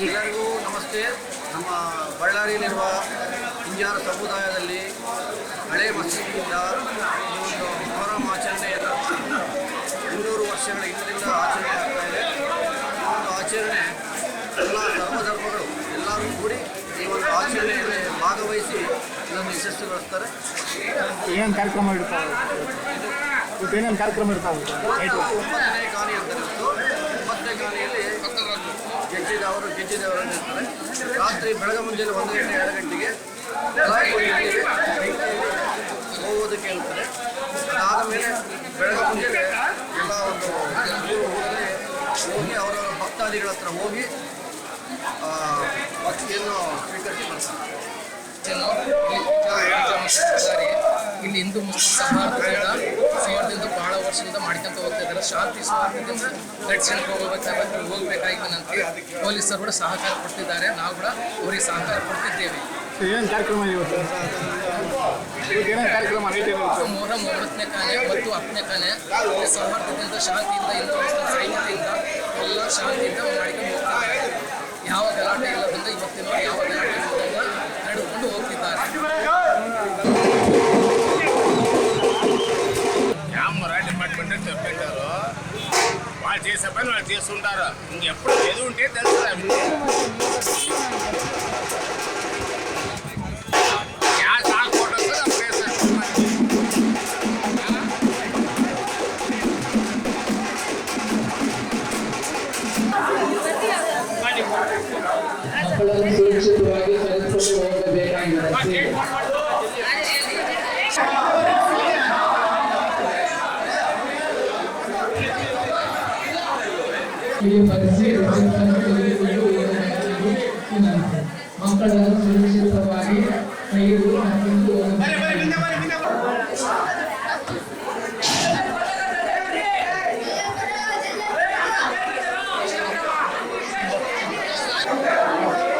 ಎಲ್ಲರಿಗೂ ನಮಸ್ತೆ. ನಮ್ಮ ಬಳ್ಳಾರಿಯಲ್ಲಿರುವ ಇಂಜಾರ ಸಮುದಾಯದಲ್ಲಿ ಹಳೆ ಮಸೀದಿಯಿಂದ ಒಂದು ಮೊಹರಂ ಆಚರಣೆಯನ್ನು ಇನ್ನೂರು ವರ್ಷಗಳ ಹಿಂದಿನಿಂದ ಆಚರಣೆ ಆಗ್ತಾ ಇದೆ. ಈ ಒಂದು ಆಚರಣೆ ಎಲ್ಲ ಧರ್ಮಧರ್ಮಗಳು ಎಲ್ಲರೂ ಕೂಡಿ ಈ ಒಂದು ಆಚರಣೆಯಲ್ಲಿ ಭಾಗವಹಿಸಿ ಇದನ್ನು ಯಶಸ್ವಿಗೊಳಿಸ್ತಾರೆ. ಏನೇನು ಕಾರ್ಯಕ್ರಮ ಇಡ್ತಾರೆ ಏನೇನು ಕಾರ್ಯಕ್ರಮ ಇಡ್ತಾವೆ ಇವತ್ತು ಒಂಬತ್ತನೇ ಕಾಣಿ ಅಂತ ಇತ್ತು ಒಂಬತ್ತನೇ ಕಾಣಿಯಲ್ಲಿ ಗೆಜ್ಜೆದವರು ಗೆಜ್ಜೆದವರನ್ನು ಇರ್ತಾರೆ. ರಾತ್ರಿ ಬೆಳಗ್ಗೆ ಮುಂಜಾನೆ ಒಂದು ಗಂಟೆ ಎರಡು ಅವರವರ ಹತ್ರ ಹೋಗಿ ಭಕ್ತಿಯನ್ನು ಸ್ವೀಕರಿಸಿ ಬರ್ತಾರೆ ಇಲ್ಲಿ ಹಿಂದೂ ಮುಸ್ಲಿಂ ಸೌಹಾರ್ದತೆಯಿಂದ ಸಮಾಜದಿಂದ ಬಹಳ ವರ್ಷದಿಂದ ಮಾಡ್ಕೊಂತ ಹೋಗ್ತಾ ಇದ್ದಾರೆ. ಶಾಂತಿ ಸೌಹಾರ್ದದಿಂದ ನಡ್ಸ್ಕೊಂಡು ಹೋಗಬೇಕಾಗಿ ಹೋಗ್ಬೇಕಾಗಿ ನಂತರ ಪೊಲೀಸರು ಕೂಡ ಸಹಕಾರ ಕೊಡ್ತಿದ್ದಾರೆ. ನಾವು ಕೂಡ ಅವರಿಗೆ ಸಹಕಾರ ಕೊಡ್ತಿದ್ದೇವೆ. ಏನು ಕಾರ್ಯಕ್ರಮ ಇವತ್ತು? ಕಾರ್ಯಕ್ರಮ ಮೊಹರಂ ಒಂಬತ್ತನೇ ಕಾನೆ ಮತ್ತು ಹತ್ತನೇ ಕಾನೆ ಸೌಹಾರ್ದದಿಂದ ಶಾಂತಿಯಿಂದ ಹಿಂದೂ ಮುಸ್ಲಿಂ ಸೈನ್ಯದಿಂದ ಎಲ್ಲ ಶಾಂತಿಯಿಂದ ಮಾಡ್ಕೊಂಡು ಹೋಗ್ತಿದ್ದಾರೆ ಯಾವ ಗಲಾಟೆ ಇಲ್ಲದಿಂದ ಇವತ್ತಿನ ಯಾವ ಗಲಾಟೆ ಇಲ್ಲದಿಂದ ನಡೆದುಕೊಂಡು ಹೋಗ್ತಿದ್ದಾರೆ కెమెరా డిపార్ట్మెంట్ చెప్పారు వాళ్ళు చేసే పని వాళ్ళు చేస్తుంటారు ఇంకెప్పుడు చదివి ఉంటే తెలుసు ಮಕ್ಕಳನ್ನು ಸುರಕ್ಷಿತವಾಗಿ ಕರೆದುಕೊಂಡು ಹೋಗಬೇಕಾಗಿರುತ್ತೆ ಈ ಪರಿಸ್ಥಿತಿ ತೆಗೆದುಕೊಂಡು ಹೋಗಬೇಕಾಗಿ ವಿನಂತಿ. ಮಕ್ಕಳನ್ನು ಸುರಕ್ಷಿತವಾಗಿ ಕೈಗೂ ಹಾಕಿಕೊಂಡು ಹೋಗಬೇಕಾಗಿದೆ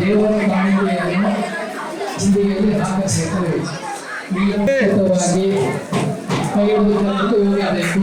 ದೇವರ ಬಾಂಧವ್ಯವನ್ನು ಹುಂಡಿಯಲ್ಲಿ ಹಾಕಬೇಕು ನಿಯಮಿತವಾಗಿ ಕೈ ಹಿಡಿದುಕೊಂಡು ಹೋಗಬೇಕು